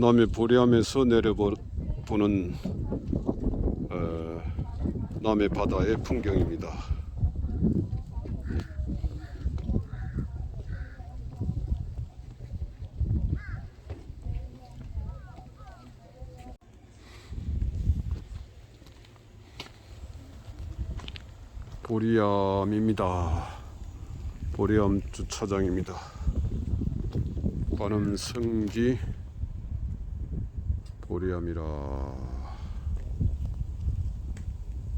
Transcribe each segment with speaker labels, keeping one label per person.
Speaker 1: 남해 보리암에서 내려보는 어, 남해 바다의 풍경입니다. 보리암입니다. 보리암 주차장입니다. 관음 성지 보리암이라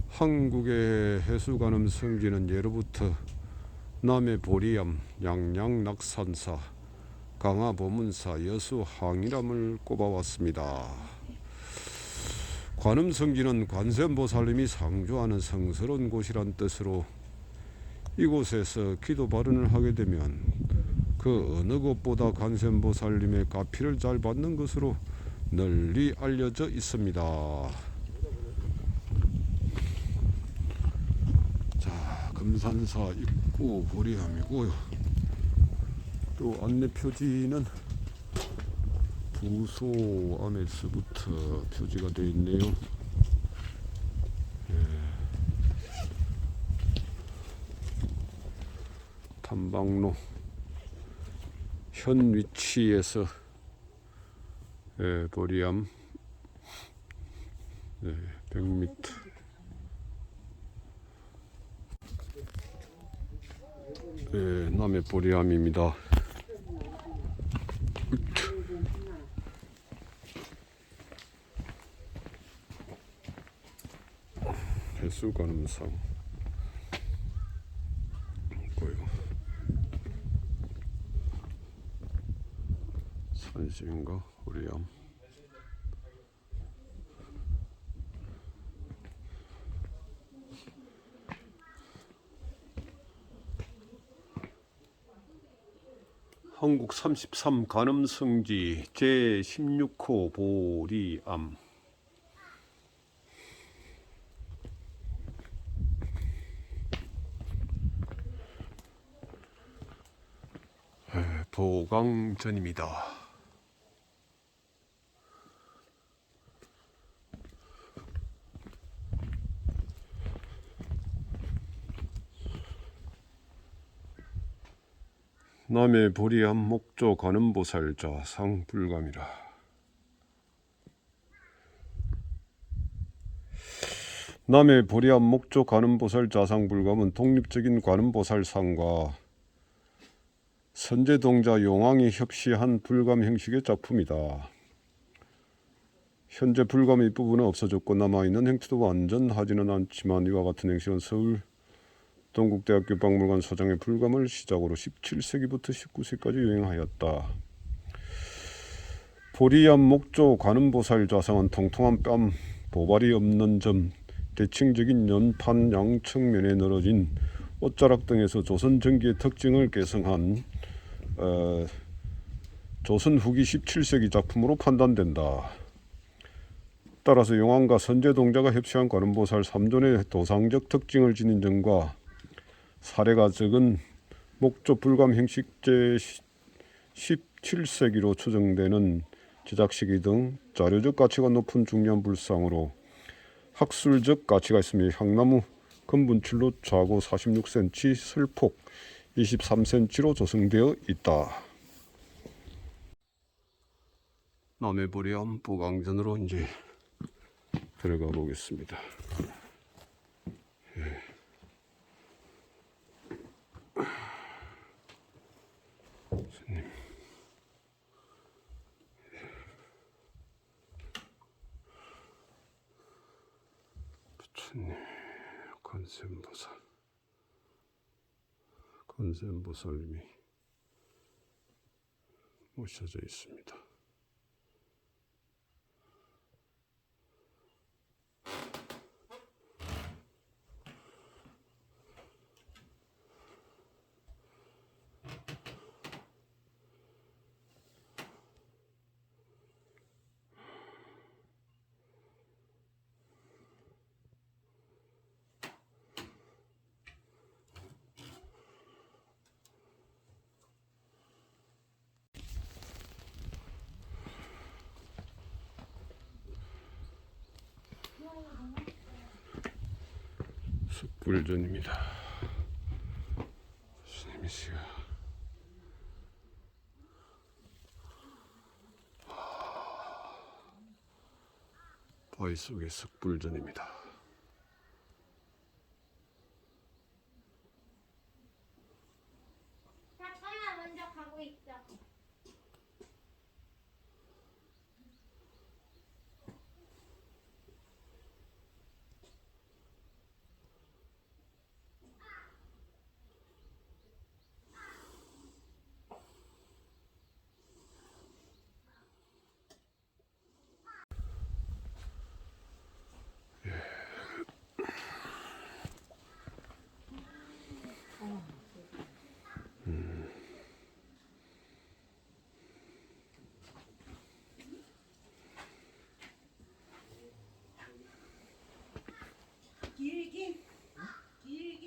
Speaker 1: 한국의 해수관음 성지는 예로부터 남해 보리암, 양양 낙산사, 강화 보문사, 여수 항일암을 꼽아왔습니다. 관음 성지는 관세음보살님이 상주하는 성스러운 곳이란 뜻으로 이곳에서 기도 발언을 하게 되면 그 어느 곳보다 관세음보살님의 가피를 잘 받는 것으로 널리 알려져 있습니다. 자, 금산사 입구 보리함이고요. 또 안내 표지는 부소 안에서부터 표지가 되어 있네요. 예. 탐방로 현 위치에서 예, 보리암. 네, 100m 예, 남해 보리암입니다. 해수관음상. 산신과 우리암 한국 33 간음성지 제 16호 보리암 에, 보강전입니다. 남해 보리암 목조 관음보살자 상불감이라 남해 보리암 목조 관음보살 자상불감은 독립적인 관음보살상과 선제동자 용왕이 협시한 불감 형식의 작품이다. 현재 불감 일부분은 없어졌고 남아있는 행태도 완전하지는 않지만 이와 같은 행식은 서울 동국대학교 박물관 소장의 불감을 시작으로 17세기부터 19세기까지 유행하였다. 보리암 목조 관음보살 좌상은 통통한 뺨, 보발이 없는 점, 대칭적인 연판 양측면에 늘어진 옷자락 등에서 조선 전기의 특징을 개성한 어, 조선 후기 17세기 작품으로 판단된다. 따라서 용왕과 선제 동자가 협시한 관음보살 3존의 도상적 특징을 지닌 점과 사례가 적은 목조 불감 형식제 17세기로 추정되는 제작 시기 등 자료적 가치가 높은 중요한 불상으로 학술적 가치가 있으며 향나무 근분출로 좌고 46cm, 슬폭 23cm로 조성되어 있다. 남해보리암 보강전으로 이제 들어가 보겠습니다. 스님. 부처님, 관세음보살, 관세음보살님이 모셔져 있습니다. 숯불전입니다. 스님이 씨가 바위 속의 숯불전입니다.